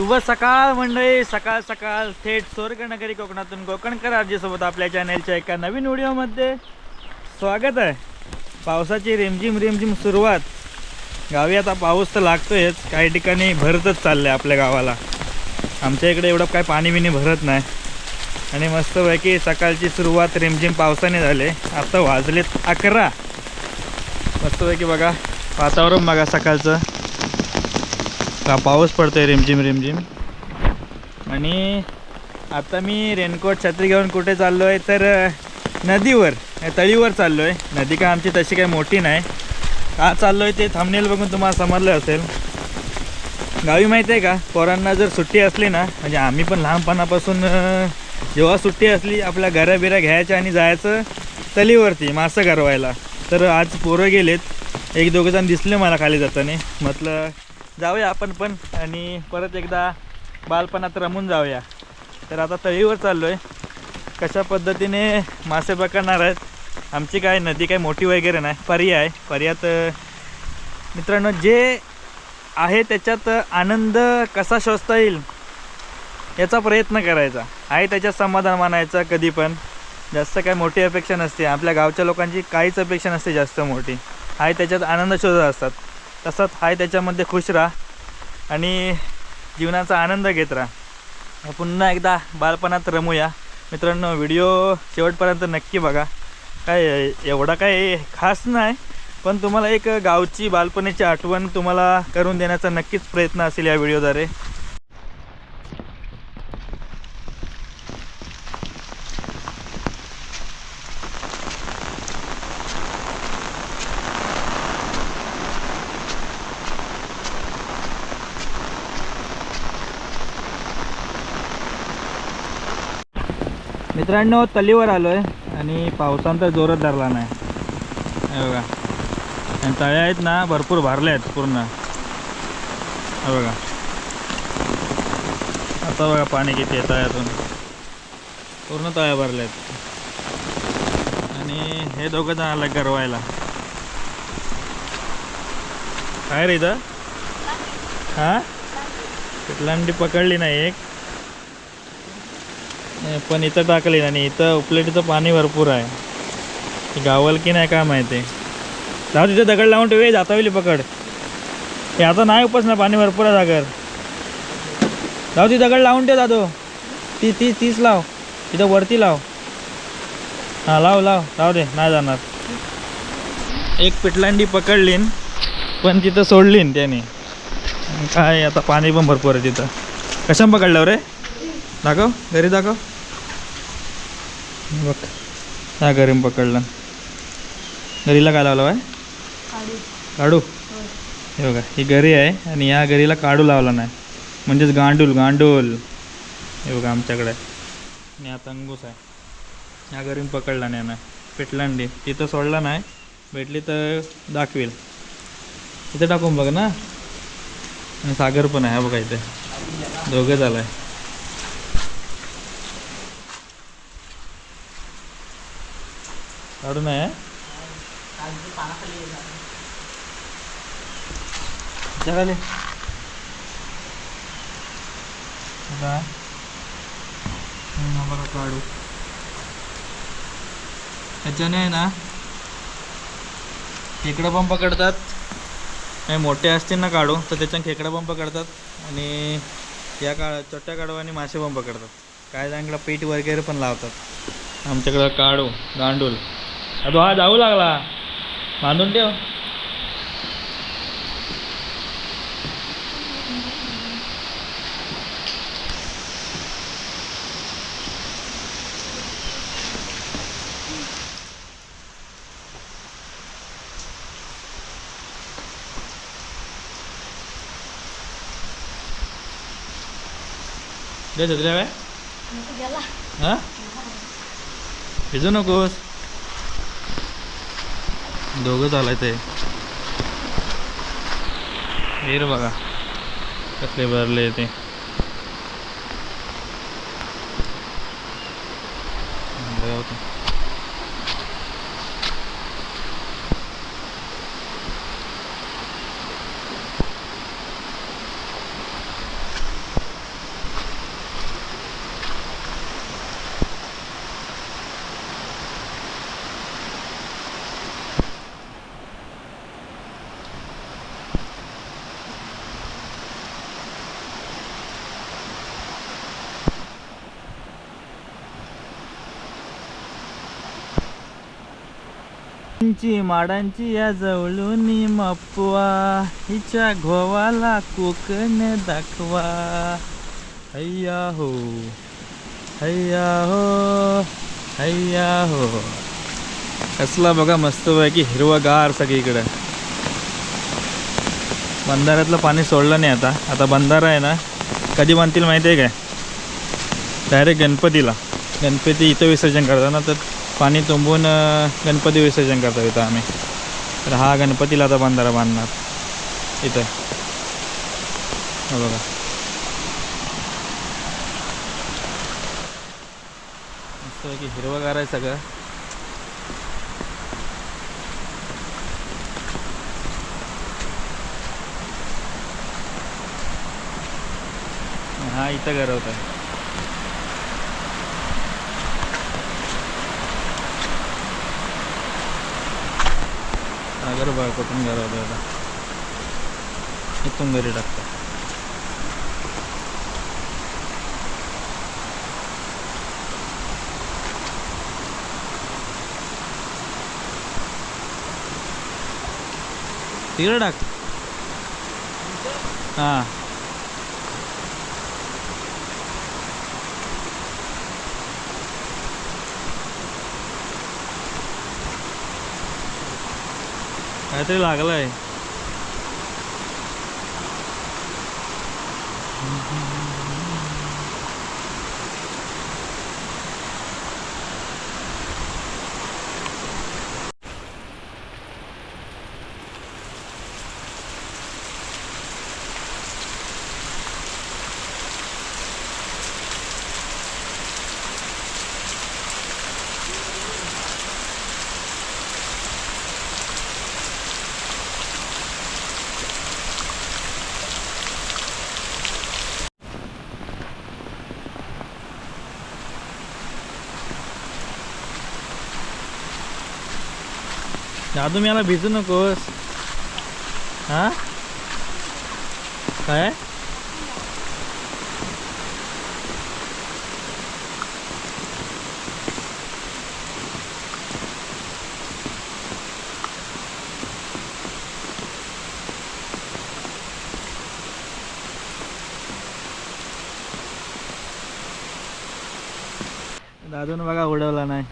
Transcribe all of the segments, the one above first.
शुभ सकाळ मंडळी. सकाळ सकाळ थेट स्वर्गनगरी कोकणातून कोकणकर आजीसोबत आपल्या चॅनलच्या एका नवीन व्हिडिओमध्ये स्वागत आहे. पावसाची रिमझिम रिमझिम सुरुवात. गावी आता पाऊस तर लागतोयच. काही ठिकाणी भरतच चाललं आहे आपल्या गावाला. आमच्या इकडे एवढं काय पाणी बिणी भरत नाही. आणि मस्तपैकी सकाळची सुरुवात रिमझिम पावसाने झाले. आता वाजलेत अकरा. मस्तपैकी बघा वातावरण बघा सकाळचं. का पाऊस पडतोय रिमझिम रिमझिम? आणि आता मी रेनकोट छत्री घेऊन कुठे चाललो आहे तर नदीवर तळीवर चाललो आहे नदी काय आमची तशी काही मोठी नाही. का चाललो आहे ते थांबनेल बघून तुम्हाला समजलं असेल. गावी माहिती आहे का? पोरांना जर सुट्टी असली ना म्हणजे आम्ही पण लहानपणापासून जेव्हा सुट्टी असली आपल्या घरा बिरा घ्यायच्या आणि जायचं तलीवरती मासं गरवायला तर आज पोरं गेलेत. एक दोघं जण दिसले मला खाली जाताना. म्हटलं जाऊया आपण पण आणि परत एकदा बालपणात रमून जाऊया. तर आता तळीवर चाललो आहे कशा पद्धतीने मासे पकडणार आहेत? आमची काय नदी काय मोठी वगैरे नाही. पर्याय आहे. पर्यात मित्रांनो जे आहे त्याच्यात आनंद कसा शोधता येईल याचा प्रयत्न करायचा. आहे त्याच्यात समाधान मानायचं कधी पण. जास्त काय मोठी अपेक्षा नसते. आपल्या गावच्या लोकांची काहीच अपेक्षा नसते जास्त मोठी. आहे त्याच्यात आनंद शोधत असतात. तसंच आहे त्याच्यामध्ये खुश राहा आणि जीवनाचा आनंद घेत राहा. पुन्हा एकदा बालपणात रमूया. मित्रांनो व्हिडिओ शेवटपर्यंत नक्की बघा. काय एवढा काय खास नाही पण तुम्हाला एक गावची बालपणीची आठवण तुम्हाला करून देण्याचा नक्कीच प्रयत्न असेल या व्हिडिओद्वारे. मित्रांनो तलीवर आलो आहे आणि पावसानं तर जोरात धरला नाही. हे बघा. आणि तळ्या आहेत ना भरपूर भरल्या आहेत पूर्ण. हे बघा. आता बघा पाणी किती आहे तळ्यातून. पूर्ण तळ्या भरल्या आहेत. आणि हे दोघं जण आलं गरवायला. काय रे इथं? हां? पिटलांडी पकडली नाही एक. पण इथं टाकली आणि इथं उपलेटीचं पाणी भरपूर आहे. ती गावल की नाही काय माहिती. जाऊ तिथं दगड लावून ठेवे जातावली पकड. हे आता नाही उपसणार पाणी भरपूर आहे जागर जाऊ ती दगड लावून ठेव दादो. ती ती तीच लाव. तिथं वरती लाव. हां लाव लाव. लाव दे नाही जाणार. एक पिटलांडी पकडलीन पण तिथं सोडलीन त्याने. काय आता पाणी पण भरपूर आहे तिथं. कशाम पकडलं रे? दाखव घरी दाखव. बघ. हा घरी पकडलं. घरीला काय लावलं आहे काढू. हे बघा ही घरी आहे आणि या घरीला काढू लावला नाही. म्हणजेच गांडूल गांडूल. हे बघा आमच्याकडे. आणि आता अंगूस आहे. या घरी पकडला नाही ना पेटलांडी तिथं सोडला नाही. भेटली तर दाखवेल. इथं टाकून बघ ना. आणि सागर पण आहे हा बघा इथे. दोघं झालं आहे. नाही बघा हम्म, बघा काढू ह्याच्याने आहे ना खेकडं पण पकडतात आणि मोठे असतील ना काढू तर त्याच्याने खेकडं पण पकडतात आणि या का छोट्या काढवाने मासे पण पकडतात काय चांगला पीठ वगैरे पण लावतात आमच्याकडं काढू गांडूल आता हा जाऊ लागला बांधून ठेव दे छत्र्या काय हा भिजू नकोस दोघं चालाय ते. हेर बघा कसले भरले ते. जाऊ तुमची माडांची या जवळून मापवा. हिच्या घोवाला कोकण दाखवा. हैया हो हैया हो हैया हो. कसला बघा मस्त पैकी हिरवगार सगळीकडे. बंधाऱ्यातलं पाणी सोडलं नाही आता. आता बंधारा आहे ना कधी बांधतील माहिती आहे काय? डायरेक्ट गणपतीला. गणपती इथं विसर्जन करताना तर पाणी तुंबून गणपती विसर्जन करतो इथं आम्ही. तर हा गणपतीला आता बंधारा बांधणार. इथं. बघा. की हिरवगार आहे सगळं. हा इथं गरवत आहे गरबा बघा कुठून गरवत इथून घरी टाकतो तिकडे टाक हां काहीतरी आहे दादू मी याला भिजू नकोस. हा? काय? दादून बघा उडवला नाही.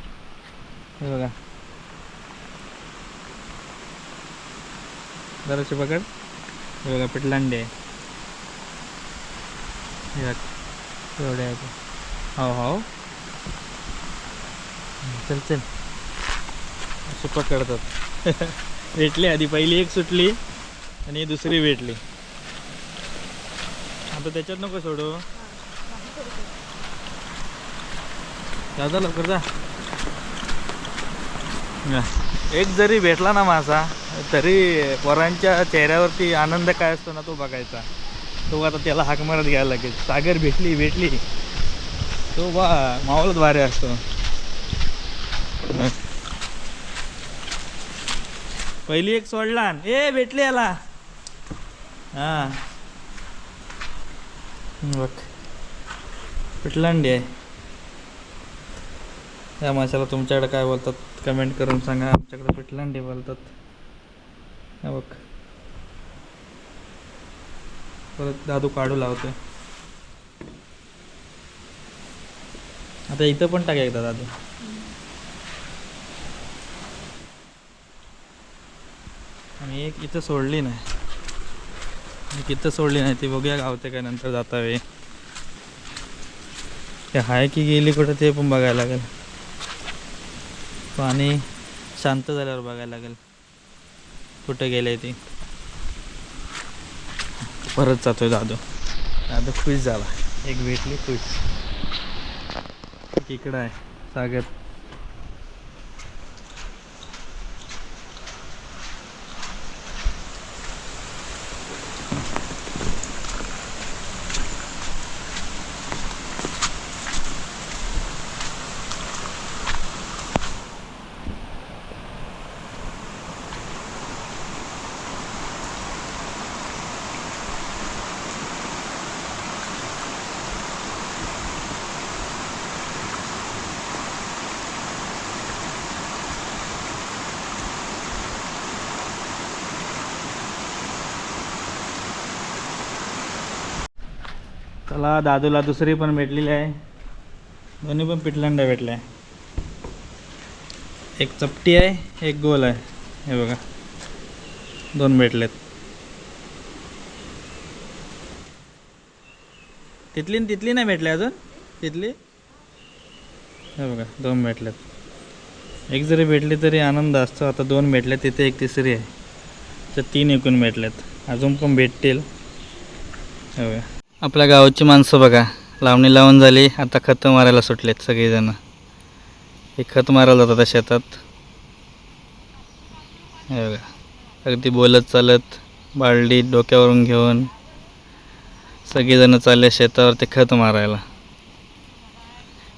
हे बघा. जराशी पकड. हे बघा पिटलांडे. एवढे आहे हो हो चल चल. असे पकडतात. भेटली आधी पहिली एक सुटली आणि दुसरी भेटली. आता त्याच्यात नको सोडू. दादा लवकर जा. एक जरी भेटला ना मासा तरी पोरांच्या चेहऱ्यावरती आनंद काय असतो ना तो बघायचा. तो आता त्याला हाक मारत घ्यायला लागेल. सागर भेटली भेटली. तो बा मावळत भारी असतो. पहिली एक सोडला ए भेटली याला. हा. बघ. पिटलांडी आहे? या माशाला तुमच्याकडे काय बोलतात? कमेंट करून सांगा. आमच्याकडे पिटलांडी बोलतात? हा बघ. परत दादू काढू लावतोय. आता इथं पण टाक एकदा दादू. आणि एक इथं सोडली नाही. एक इथं सोडली नाही ती बघूया गावते काय नंतर जाता वे ते हाय की गेली कुठं ते पण बघायला लागेल. पाणी शांत झाल्यावर बघायला लागेल. कुठं गेले ते? परत जातोय दादू. दादू खुश झाला. एक भेटली खुश. इकडं आहे. सागर त्याला दादूला दुसरी पण भेटलेली आहे. दोन्ही पण पिटलंडा भेटला. आहे एक चपटी आहे एक गोल आहे. हे बघा. दोन भेटलेत. तिथली तिथली नाही भेटली अजून? तिथली? हे बघा दोन भेटल्यात एक जरी भेटली तरी आनंद असतो. आता दोन भेटले तिथे एक तिसरी आहे. तर तीन एकूण भेटल्यात अजून पण भेटतील. हे बघा. आपल्या गावाची माणसं बघा. लावणी लावून झाली आता खतं मारायला सुटलेत सगळेजण. हे खत मारायला जातात शेतात. हे बघा. अगदी बोलत चालत बालडी डोक्यावरून घेऊन सगळेजण चालले शेतावर ते खत मारायला.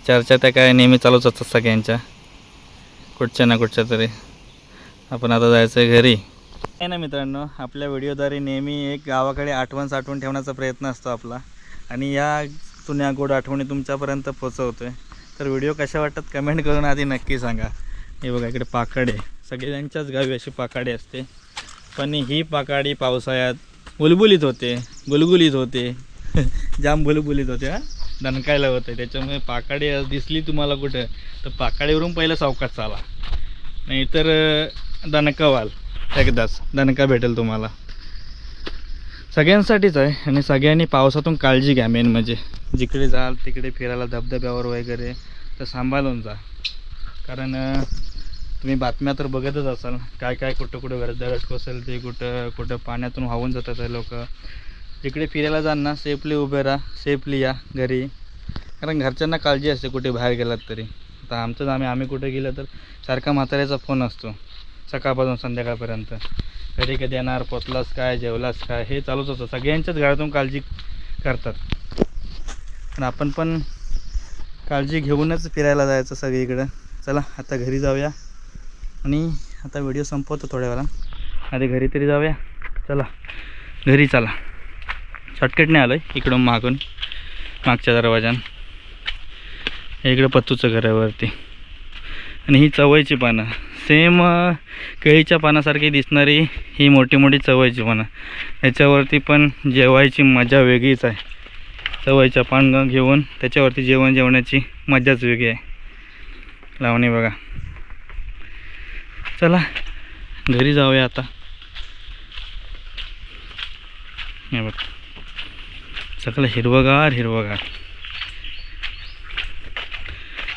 चर्चा त्या काय नेहमी चालूच असतात सगळ्यांच्या. कुठच्या ना कुठच्या तरी. आपण आता जायचं आहे घरी. आहे ना मित्रांनो आपल्या व्हिडिओद्वारे नेहमी एक गावाकडे आठवण साठवून ठेवण्याचा प्रयत्न असतो आपला. आणि या जुन्या गोड आठवणी तुमच्यापर्यंत पोचवतो आहे तर व्हिडिओ कशा वाटतात कमेंट करून आधी नक्की सांगा. हे बघा इकडे पाकाडे. सगळ्यांच्याच गावी अशी पाकाडी असते. पण ही पाकाडी पावसाळ्यात बुलबुलीत होते. गुलगुलीत होते. जाम बुलबुलीत होते दणकायला होते. त्याच्यामुळे पाकाडी दिसली तुम्हाला कुठं? तर पाकाडीवरून पहिलं सावकाश चाला. नाहीतर अं, एकदाच. दणका भेटेल तुम्हाला. सगळ्यांसाठीच आहे आणि सगळ्यांनी पावसातून काळजी घ्या मेन म्हणजे. जिकडे जाल तिकडे फिरायला धबधब्यावर वगैरे तर सांभाळून जा. कारण तुम्ही बातम्या तर बघतच असाल काय काय कुठं कुठं घर दरड ते कुठं कुठं पाण्यातून वाहून जातात लोक. जिकडे फिरायला जाल ना सेफली उभे राहा सेफली या घरी. कारण घरच्यांना काळजी असते कुठे बाहेर गेलात तरी. आता आमचंच आम्ही आम्ही कुठे गेलं तर सारखा म्हाताऱ्याचा फोन असतो. सकाळपासून संध्याकाळपर्यंत. कधी कधी येणार पोचलास काय जेवलास काय हे चालूच असतं. सगळ्यांच्याच घरातून काळजी करतात. पण आपण पण काळजी घेऊनच फिरायला जायचं सगळीकडं. चला आता घरी जाऊया. आणि आता व्हिडिओ संपवतो थोड्या वेळा आधी घरी तरी जाऊया. चला घरी चला. शॉटकेट नाही आलं आहे इकडून मागून मागच्या दरवाजान इकडं पत्तूचं घर आहे वरती. आणि ही चवळीची पानं. सेम केळीच्या पानासारखी दिसणारी ही मोठी मोठी चवळीची पानं याच्यावरती पण जेवायची मजा वेगळीच आहे. चवळीच्या पान घेऊन त्याच्यावरती जेवण जेवण्याची मजाच वेगळी आहे. लावणी बघा. चला घरी जाऊया आता. हे बघ. सगळं हिरवगार हिरवगार.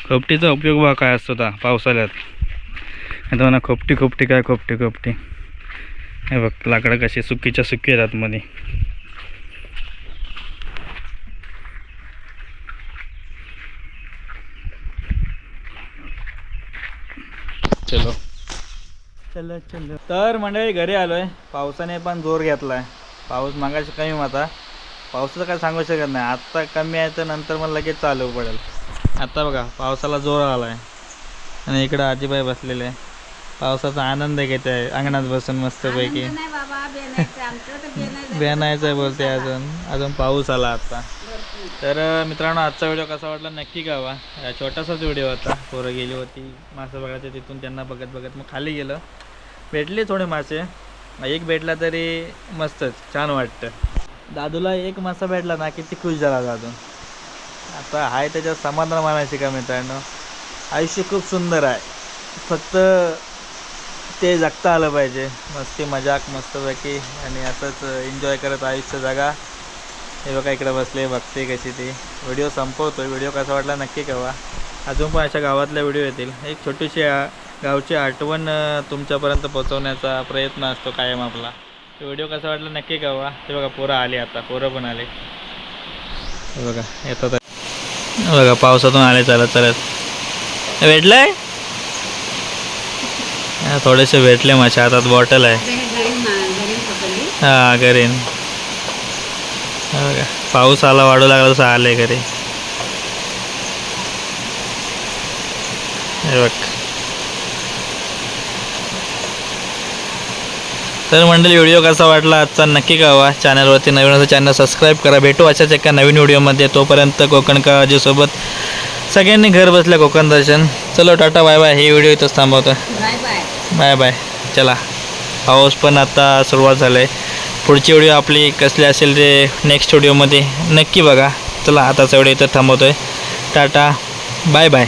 कपटीचा उपयोग बघा काय असतो आता पावसाळ्यात? आता म्हणा खोपटी खोपटी काय खोपटी खोपटी. हे बघ लाकडं कशी सुकीच्या सुकी आहेत आतमध्ये. चलो. चलो चलो. तर मंडळी घरी आलोय. पावसाने पण जोर घेतलाय. पाऊस मागाशी कमी होता. पावसाचं काय सांगू शकत नाही. आत्ता कमी आहे तर नंतर मग लगेच चालू पडेल. आता बघा पावसाला जोर आलाय. आणि इकडं आजीबाई बसलेले. आहे पावसाचा आनंद घेत आहे अंगणात बसून मस्तपैकी? नाही बाबा बेनायचं आमचं तर बेनायचं बेनायचं बोलते अजून. अजून पाऊस आला आता. तर मित्रांनो आजचा व्हिडिओ कसा वाटला नक्की गावा छोटासाच व्हिडिओ होता. पोरं गेली होती मासे बघायचे तिथून त्यांना बघत बघत मग खाली गेलं. भेटले थोडे मासे. एक भेटला तरी मस्तच. छान वाटतं. दादूला एक मासा भेटला ना किती खुश झाला दादू. आता आहे त्याच्यात समाधान मानायचे का मित्रांनो? आयुष्य खूप सुंदर आहे. फक्त ते जगता आलं पाहिजे. मस्ती मजाक मस्तपैकी. आणि असंच एन्जॉय करत आयुष्य जगा. हे बघा इकडे बसले बघते कशी ती. व्हिडिओ संपवतो व्हिडिओ कसा वाटला नक्की कळवा. अजून पण अशा गावातल्या व्हिडिओ येतील. एक छोटीशी गावची आठवण तुमच्यापर्यंत पोहोचवण्याचा प्रयत्न असतो कायम आपला. व्हिडिओ कसा वाटला नक्की कळवा. ते बघा पोरं आले आता. पोरं पण आले. बघा येतात. बघा पावसातून आले चालत चालत. भेटलंय? थोडेसे भेटले माझ्या हातात बॉटल आहे. हा बघा पाऊस आला वाढू लागला तसं आले घरी. बघ. तर मंडळी व्हिडिओ कसा वाटला आजचा? नक्की कळवा. चॅनलवरती नवीन असं चॅनल सबस्क्राईब करा. भेटू अशाच एका नवीन व्हिडिओमध्ये. तोपर्यंत कोकण काळजीसोबत सगळ्यांनी घर बसल्या कोकण दर्शन. चलो टाटा बाय बाय हे व्हिडिओ इथंच थांबवतो. Bye bye bye bye. चला. पाऊस पण आता सुरुवात झालं आहे पुढची व्हिडिओ आपली कसली असेल ते नेक्स्ट व्हिडिओमध्ये नक्की बघा. चला आताचा व्हिडिओ इथं आहे टाटा. Bye bye.